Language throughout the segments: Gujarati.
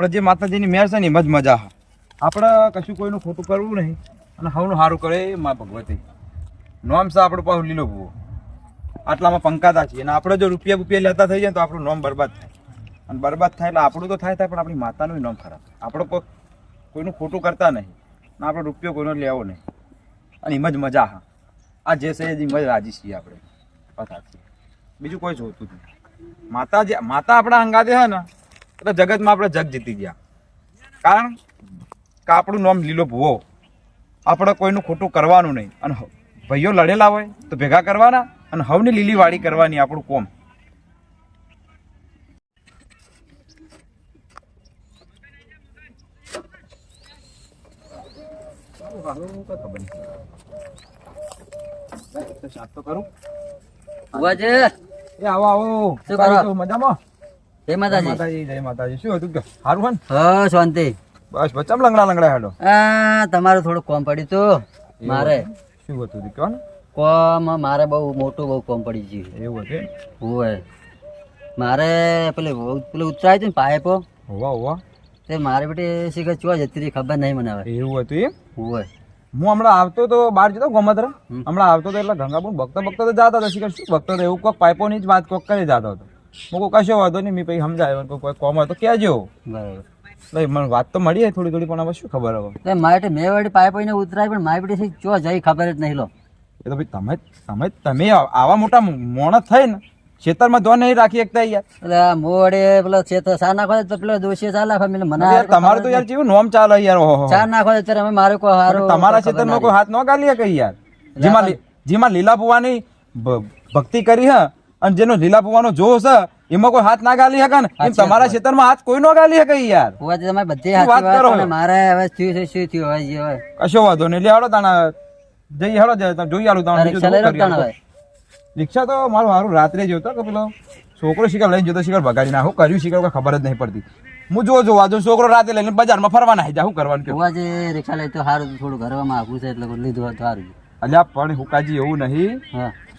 આપણે જે માતાજીની મેર છે ને એમાં જ મજા આપણે કશું કોઈનું ખોટું કરવું નહીં અને હવનું સારું કરે મા ભગવતી. નોમ છે આપણો પાછું લીલો ભૂવો. આટલામાં પંકાતા છીએ. અને આપણે જો રૂપિયા રૂપિયા લેતા થઈ જાય તો આપણું નોમ બરબાદ થાય. અને બરબાદ થાય એટલે આપણું તો થાય થાય, પણ આપણી માતાનું નોમ ખરાબ આપણે કોઈ, કોઈનું ખોટું કરતા નહીં. અને આપણે રૂપિયો કોઈનો લેવો નહીં. અને એમ જ મજા હા આ જે છે એમ જ રાજી છીએ આપણે. પતાથી બીજું કોઈ જોતું નથી માતા જે માતા આપણા અંગાતે હે ને એટલે જગતમાં આપણે જગ જીતી ગયા. કારણ કે આપણું નામ લીલો ભૂવો. આપણે કોઈનું ખોટું કરવાનું નહીં. અને ભાઈઓ લડેલા હોય તો ભેગા કરવાના અને હવની લીલી વાડી કરવાની આપણું કોમ. છે એ આવો આવો? તો મજામાં? જય માતાજી. માતાજી જય માતાજી. શું હતું સારું હે હા શાંતિ. બસ બચ્ચામ લંગડા લંગડા હેડો? આ તમારું થોડું કોમ પડ્યું તું? મારે. શું હતું તી કોમ મારે બહુ મોટું બહુ કોમ પડી ગયું એવું હતું હોય. મારે પેલે પેલું ઉતરાય છે ને પાઇપો હોવા હોવા. તે મારે બેટી શીખર ચો જતી રહી ખબર નહીં મને હવે. એવું હતું એમ? હોય. હું હમણાં આવતો તો બહાર જતો ગોમત્ર હમણાં આવતો તો એટલે ગંગાપુર ભક્તો ભક્તો તો જતા હતા. શીખર શું ભક્તો તો એવું કોક પાઇપોની જ વાત કોક કરી જતો હતો. કોઈ કશો વાંધો નહીં મેં પછી સમજાયો. કોઈ કોઈ કોમ તો કહેજો. બરાબર. મને વાત તો મળી થોડી થોડી પણ હવે શું ખબર હવે? મારે મેં વળી પાઇપો એને ઉતરાય પણ મારી બેટી ચો જઈ ખબર જ નહીં લો. એ તો ભાઈ તમે તમે તમે આવા મોટા મોણસ થઈ ને ખેતરમાં ધો નહીં રાખી શકતા યાર એટલે મોડે પેલો ખેતર સા નાખો તો પેલો દોષી ચા નાખો મને મને તમારું તો યાર જીવ નોમ ચાલે યાર ઓહો ચા નાખો તો ત્યારે અમે મારે કોઈ હારો તમારા ખેતરમાં કોઈ હાથ ન ગાલી કઈ યાર. જેમાં જેમાં લીલા ભુવાની ભક્તિ કરી હે અને જેનો લીલા ભુવાનો જો છે એમાં કોઈ હાથ ના ગાલી શકે ને? એમ તમારા ખેતરમાં હાથ કોઈ નો ગાલી શકે યાર? હોવા તમે બધી શું વાત કરો? મારે હવે થયું છે શું થયું? હવે. જે હોય કશો વાંધો નહીં. એટલે તાણા. જઈ હાડો જાય જોઈ આલું તાણા. રિક્ષા શું ને તો મારું હારું રાત્રે જોતો કે પેલો છોકરો શિકાર લઈને જતો શિકાર ભગાડી ના હું કર્યું શિકાર ખબર જ નહીં પડતી. હું જો જોવા જો છોકરો રાતે લઈને બજારમાં ફરવા નાહી જા શું કરવાનું કે હોવા જે રિક્ષા લઈ તો સારું થોડું ઘરમાં આવું છે એટલે લીધું હોત તો સારું અલ્યા પણ હુકાજી એવું નહીં.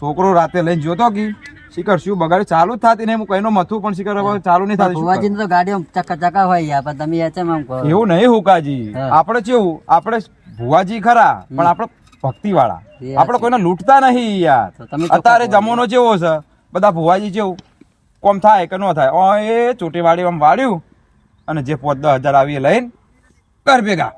છોકરો રાતે લઈને જોતો કી? શિકાર શું બગાડી ચાલુ જ થતી નહીં હું કઈનો મથું પણ શિખર હવે ચાલુ નહીં થતી ભુવાજી તો ગાડીઓ ચકા ચકા હોય યાર પણ તમે ચેમ આમ કહો? એવું નહીં હુકાજી. આપણે કેવું આપણે ભુવાજી ખરા પણ આપણે ભક્તિ વાળા આપણે કોઈને લૂંટતા નહીં યાર. અત્યારે જમવાનો જેવો છે. બધા ભુવાજી જેવું. કોમ થાય કે ન થાય? ઓ એ ચોટી વાળી આમ વાળ્યું અને જે પોત દસ હજાર આવી લઈને કર ભેગા.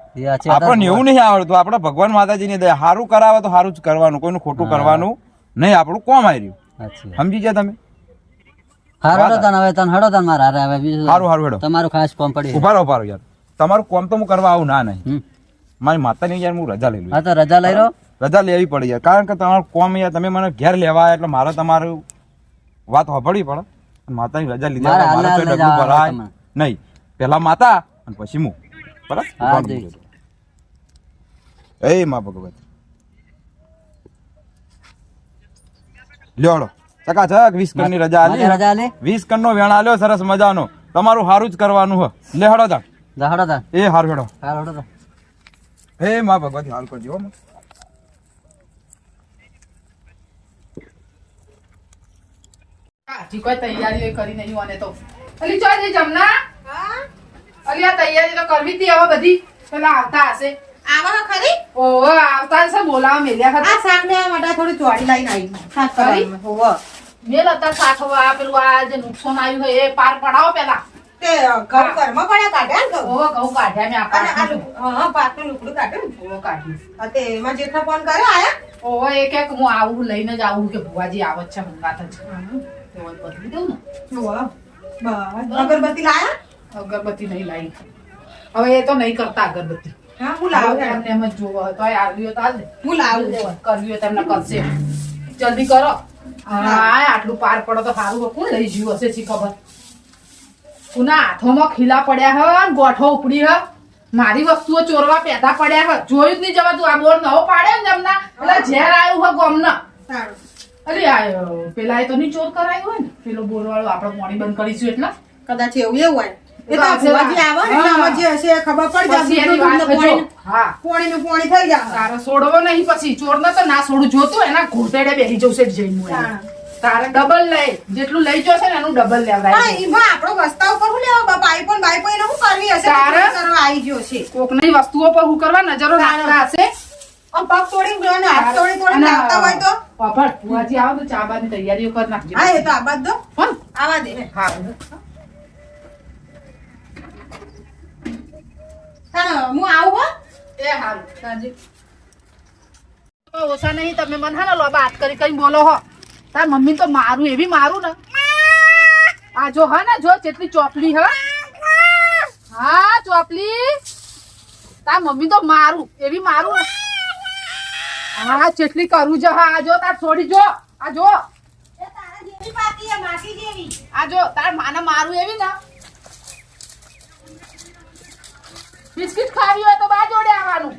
આપણને એવું નહીં આવડતું. આપણે ભગવાન માતાજીની દયા. સારું કરાવે તો સારું જ કરવાનું. કોઈનું ખોટું કરવાનું નહીં. આપણું કોમ આવી રહ્યું. સમજી ગયા તમે? હારું તને હવે તને હડો તને મારા હારે હવે બીજું હારું હેડો. તમારું ખાસ કોમ પડી ઊભા રહો ઊભા રહો યાર. તમારું કોમ તો હું કરવા આવું ના નહીં. મારી માતાની યાર હું રજા લઈ લઉં. હા તો રજા લઈ રહ્યો રજા લેવી પડી યાર. કારણ કે તમારું કોમ યાર તમે મને ઘેર લેવા એટલે મારે તમારું વાત સાંભળવી પડે. માતાની રજા લીધા ભરાય. નહીં. પેલા માતા અને પછી હું. બરાબર. એ મા ભગવત. લ્યો ચકાચક વીસ કણની રજા આલી. રજા આલી? વીસ કણનો વેણ આલ્યો સરસ મજાનો. તમારું સારું જ કરવાનું હ. લે હડો તા જા. હડો તા એ હાર હેડો. હાર હડો તા હે માં ભગવતી હાલ કરજો માં. કોઈ તૈયારીઓ કરી નહીં અને તો. અલી ચો જઈ જમના. અલી આ તૈયારી તો કરવી હતી હવે બધી પેલા આવતા હશે. આવા ખરી? ઓહો આવતા હશે બોલાવા મેલ્યા આ શાક લેવા માટે થોડી ચોળી લઈને આવી. શાક ખરી? કરવાનું. મેલ હતા સાઠવા આ પેલું આ જે નુકસાન આવ્યું હોય એ પાર પડાવો પેલા તે ઘઉં ઘરમાં પડ્યા કાઢ્યા ને ઓહો ઘઉં કાઢ્યા મેં આ અને આ પાછું. લુ- હા પાકનું લુગડું કાઢ્યું ને. ઓહો કાઢ્યું. તે એમાં જેઠા ફોન કર્યો આયા? ઓહો એ કે હું આવું લઈને જ આવું કે ભુવાજી આવત છે હંગાત જ તો બદલી દઉં ને? હોવે. બસ. અગરબત્તી લાયા? અગરબત્તી નહીં લાવી. હવે એ તો નહીં કરતા અગરબત્તી. હા હું લાવું એમને એમ જ જોવો તો આવી તો હાલ હું લાવું. કરવી હોય કરશે. જલ્દી કરો. હા આટલું પાર પડો તો સારું. કોણ લઈ જ્યું હશે શી ખબર? કુના હાથોમાં ખીલા પડ્યા હ ગોઠો ઉપડી હ. મારી વસ્તુઓ ચોરવા પેદા પડ્યા હ. જોયું જ નહીં જવા તું. આ બોર નવો પાડ્યો ને એમના. એટલે ઝેર આવ્યું હ ગોમના. અરે આ પેલા એ તો નહીં ચોર કરાયું હોય ને? પેલો બોર વાળો આપણે મોડી બંધ કરીશું એટલે. કદાચ એવું એવું હોય. એ તો તો આ આપણે ભુવાજી આવે ને આમાં જે હશે ખબર પડી પછી જાય એની વાત દૂધનું જો. પોણી- હા પોણી થઈ જાય. તારે છોડવો નહીં પછી ચોર તો ના છોડું જોતું એના ઘોટેડે બેસી જવું છે જઈને હું એને. તાણ. તારે ડબલ લઈ જેટલું લઈ જશે ને એનું ડબલ પણ લેવડાય એમાં આપણો રસ્તા ઉપર શું લેવા બાપા? આઈફોન બાઈફોન એને શું કરવી હશે? તારે? કરવા આવી ગયો છે. કોકની વસ્તુઓ પર હું કરવા નજરો રાખતા હશે. પગ તોડીને ગયો ને હાથ તોડી તોડી અને હોય તો? બાપા, ભુવાજી આવો તો ચા બાની તૈયારીઓ કરી નાખજો. હા એ તો આ બાદ દો. હો આવા દે. હા હું આવું હો. એ હારું હાજી ઓછા નહીં તમે મને હા ને લોબા કરી કઈ બોલો હો. તાર મમ્મી તો મારું એવી મારું ને. આ જો હા ને જો કેટલી ચોપલી હા. હા ચોપલી. તાર મમ્મી તો મારું એવી મારું ને. હા જેટલી કરું છે હા આ જો તાર છોડી જો. આ જો. આ જો તાર માને મારું એવી ને. બિસ્કિટ ખાવી હોય તો બા જોડે આવવાનું.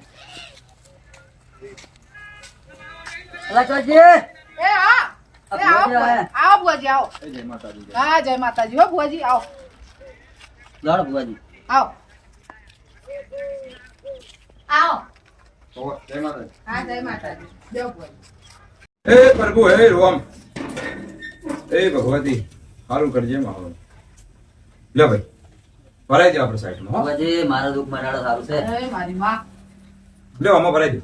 અલા એ હા. એ આવો ભુવાજી ભુવાજી. આવો ભુવાજી આવો. જય માતાજી હા જય માતાજી. હો ભુવાજી આવો. લાડો ભુવાજી. આવો. આવો. જય માતાજી. હા જય માતાજી. જય ભુવાજી. હે પ્રભુ હે રોમ. એ ભગવતી. સારું કરજે મારું. લે ભાઈ. ભરાઈ દેવા આપણે સાઈડમાં હો. મારા દુઃખ મટાડો સારું છે. એ મારી માં. લે આમાં ભરાઈ દો.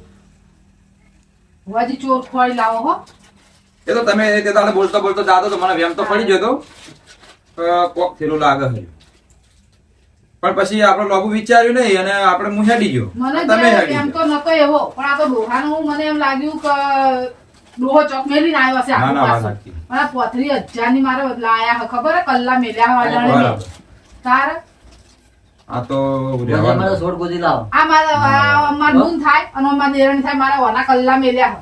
ભુવાજી ચોર ખોઈ લાવો હો. એ તો તમે તે દાડે બોલતો બોલતો જાતો તો મને વેમ તો પડી ગયો કોક થેલું લાગે છે. પણ પછી આપણે લોબુ વિચાર્યું નહીં અને આપણે હું હેડી ગયો. તમે હેડી એમ તો નતો એવો પણ આ તો ડોહાનું મને એમ લાગ્યું કે ડોહો ચોક મેલીને આવ્યો છે ના, આપણી ના, પાસે પોત્રી હજારની મારે લાયા ખબર હે કલ્લા મેલ્યા તાર? આ તો મારો છોડ ગોજી લાવ. આ મારા મારા થાય અને મારા દેરાણી થાય મારા ઓના કલ્લા મેલ્યા હે.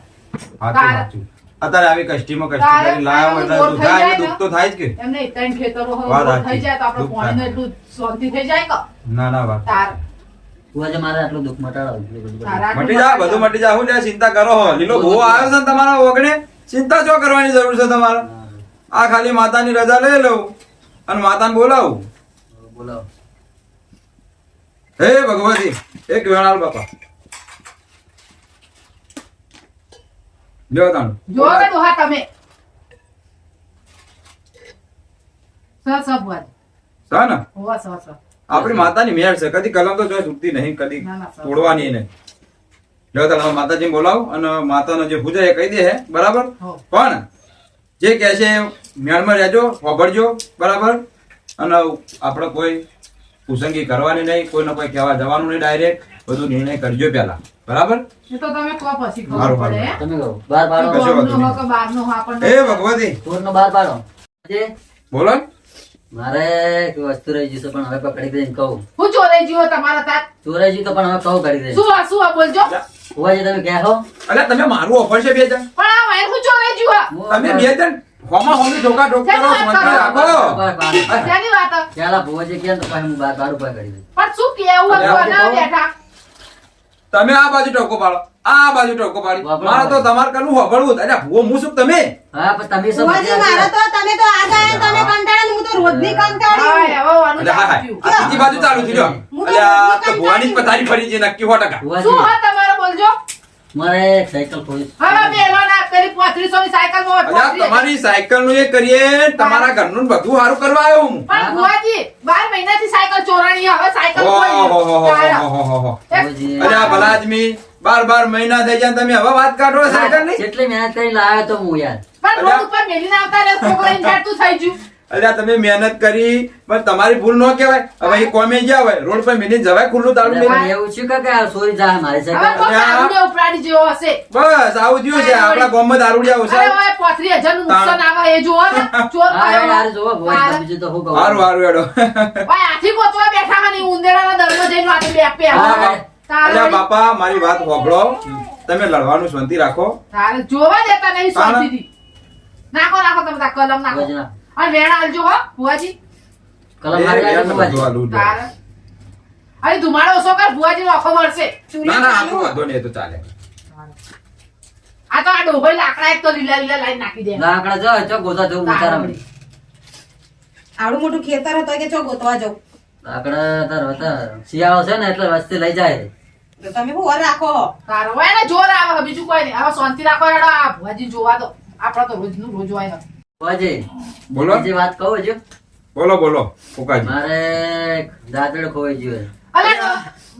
સાચું, અત્યારે આવી કષ્ટીમાં કષ્ટી કરી લાવ્યો એટલે તારે દુઃખ થાય તો જ કે. એમને ત્રણ ખેતરો. થઈ જાય તો આપણે દુઃખ એટલું શાંતિ થઈ જાય કે? ના ના વાત તાર. ભુવાજી મારે આટલું દુઃખ મટાડો મટી જા બધું મટી જા. હું લે ચિંતા કરો હો? લીલો આવ્યો છે ને તમારા ઓગણે? ચિંતા જો કરવાની જરૂર છે તમારે? આ ખાલી માતાની રજા લઈ લઉં અને માતાને બોલાવું. બોલો હે ભગવતી એક વેણાલ બાપા. લ્યો તાણ. જો કે ડોહા તમે. સ સ ભુવાજી. હોવા સ સ. આપણી માતાની મેળ છે. કદી કલમ તો જો છૂટતી નહીં કદી તોડવાની નહીં. લ્યો તાણ માતાજી બોલાવ અને માતાનો જે પૂજા એ કહી દે હે બરાબર? પણ જે કહે છે મેળમાં રહેજો હોભળજો બરાબર? અને આપણે કોઈ કુસંગી કરવાની નહીં કોઈને કોઈ કહેવા જવાનું નહીં ડાયરેક્ટ બધું નિર્ણય કરજો પહેલા. બરાબર? એ તો તમે કહો પછી ખબર પડે હે? તમે કહો. બાર પાડો કશો વાંધો ગોળનો હો નહીં. કે બહારનો હો આપણને ભગવતી. બાર પાડો ભુવાજી, બોલો. મારે એક વસ્તુ રહી જશે પણ હવે પકડી દઈને કહું. હું ચોરાઈ ગયો તમારા તાત ચોરાઈ ગયું તો પણ હવે કહું કરી દે શું આ શું આ બોલજો? ભુવાજી તમે છો અલ્યા તમે મારું ઓફર છે બે જણ પણ આ વાયર હું ચોરાઈ ગયું. તમે બે જણ હોમાં હોમી ઠોકા ઠોક કરો? રાખો. વાત તો હું બાર બાર પણ શું કેવું હતું બેઠા. તમે આ બાજુ ટોકો પાડો આ બાજુ ટોકો પાડી. મારે તો તમારે કનું હોભળવું. અરે ભૂવો હું શું તમે? હા પણ તમે ભુવાજી મારા તો તમે તો આ ગયા તમે કંટાળો હું તો રોજની કંટાળી હાય, હવે આનું અલ્યા હા ચાલુ હા થયું. આ ત્રીજી બાજુ ચાલુ થઈ ગયો અલ્યા તો ભુવાની પથારી ફરી નક્કી સો ટકા. શું હા તમારે બોલજો. મારે સાયકલ થોડી ના પેલી પોત્રીસો ની સાયકલમાં તમારી સાયકલનું એ કરીએ તમારા ઘરનું બધું સારું કરવા આવ્યો હું. પણ ભુવાજી બાર મહિનાથી સાયકલ ચોરાણી હવે સાયકલ અરે તારા. ભલા આદમી બાર બાર મહિના થઈ જાય તમે હવે વાત કાઢો સાયકલની જેટલી મહેનત કરી લાવ્યો તો હું યાર. પણ રોડ ઉપર મેલીને આવતા રહે છોકરાને ઝાડતું થઈ ગયું અલ્યા તમે મહેનત કરી પણ તમારી ભૂલ ન કહેવાય. હવે એ કોમે ગયા હોય રોડ પર મિનિટ જવાય ખુલ્લું તાળું મેં એવું શું કે આ ચોરી જાય મારી. દારૂડિયો ઉપરાડી જેવો હશે. બસ આવું થયું છે. આપણા ગામમાં દારૂડિયા અરે ઓછા હવે પોત્રી હજારનું નુકસાન આવે એ જોવો ને. ચોર આયો યાર જોવો ભાઈ બીજું તો હું કહું? હારું હારું એડો ભાઈ આથી ગોતવા બેઠા મને ને ઉંદેડાના દરમાં જઈને વાતે બે પે અલ્યા આવે. બાપ- બાપા મારી વાત હોભળો. તમે લડવાનું શાંતિ રાખો. તારે જોવા દેતા નહીં. શાંતિથી. નાખો નાખો તમે કલમ નાખો. અને વેણા આલજો હો ભુવાજી. કલમ મારી બધું ભુવાજી. આ. તારે. અરે ધુમાડો ઓછો કર ભુવાજી આખો મળશે ના ના આટલું વાંધો નહીં તો ચાલે. આ તો આ ડોભાઈ લાકડા એક તો લીલા લીલા લાઈન નાખી દે. લાકડા જો ચો ગોતા જવું વિચારા આવડું મોટું ખેતર હતો કે ચો ગોતવા જાઉં? લાકડા તાર હતા શિયાળો છે ને એટલે વસ્તી લઈ જાય. તો તમે હું રાખો? તારો હોય ને જોર આવે બીજું કોઈ નહીં. હવે શાંતિ રાખો એડો આ ભુવાજી જોવા દો. આપડે તો રોજનું રોજ હોય બોલો. બીજી વાત કહું છું. બોલો બોલો ફૂકાજી. મારે દાદડ ખોવાઈ ગયું અલે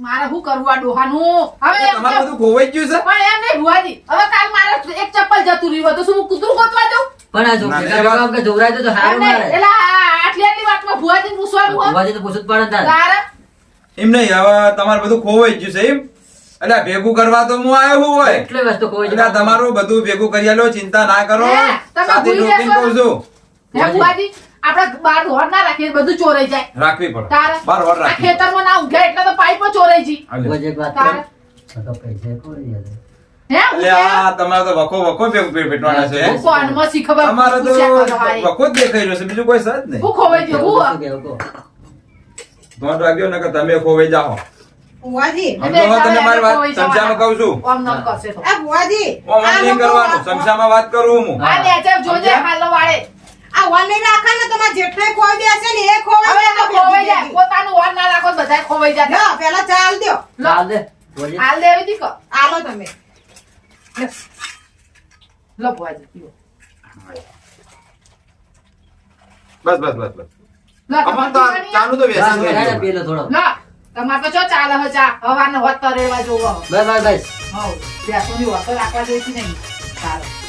મારે શું કરવું આ ડોહાનું? હવે તમારે બધું ખોવાઈ ગયું છે? પણ એમ નહીં ભુવાજી. હવે કાલ મારે એક ચપ્પલ જતું રહ્યું હોય તો શું હું કૂતરું ગોતવા દઉં? પણ આ છોકરી કે જોવરાય તો તો હારું મારે. એટલે આ આટલી આટલી વાતમાં ભુવાજી પૂછવાનું ભુવાજી તો પૂછવું જ પડે. તારે. એમ નહીં હવે તમારે બધું ખોવાઈ ગયું છે એમ? એટલે ભેગું કરવા તો હું આવ્યો હું હોય. એટલી વસ્તુ ખોવાઈ એટલે તમારું બધું ભેગું કરી લો ચિંતા ના કરો. સાથે ભૂલી કહું છું. આપણે બાર હોર ના રાખીએ બધું ચોરાઈ જાય. રાખવી પડે. બાર વાર આ ખેતરમાં ના ઊંઘે એટલે તો પાઇપો ચોરાઈ જી હાલે. ભુવાજી એક વાત તારે કરું? આ તો પૈસા ખોવાઈ ગયા છે. હે એટલે આ તમારે તો વખો વખો ભેગું ભે- છે. તમારે તો પૂછ્યા કરો હાય. વખો જ દેખાઈ રહ્યો છે. બીજું કોઈ સજ નહીં. હું ખોવાઈ ગયો હું તમે ખોવાઈ જાઓ. ભુવાજી તમે મારી વાત સમજામાં કહું છું. આમ નામ કરશે તો. આ ભુવાજી ઓમ આમ કરવાનું સમજામાં વાત કરું હું. આ લે જોજે હાલો વાળે. આ વન નહીં રાખે ને તમારે જેટલે ખોઈ બેસે ને એ ખોવાઈ તો જાય ખોવાઈ જાય. પોતાનું વર ના રાખો બધા ખોવાઈ જાય લો, પેલા ચાલ દ્યો. લો. ચાલ દે. હાલ દી કો આલો તમે. લો. બસ બસ બસ બસ. લો તો આ ચાનું તો વ્યસન થઈ બસ, ગયું. પી લો થોડો. તમારે તો ચો ચાલે હે ચા હવારનો હોત તરેવા જોવો બસ, બસ, બસ. હવ ત્યાં હોત તો રાખવા જોઈતી નહીં. સારું.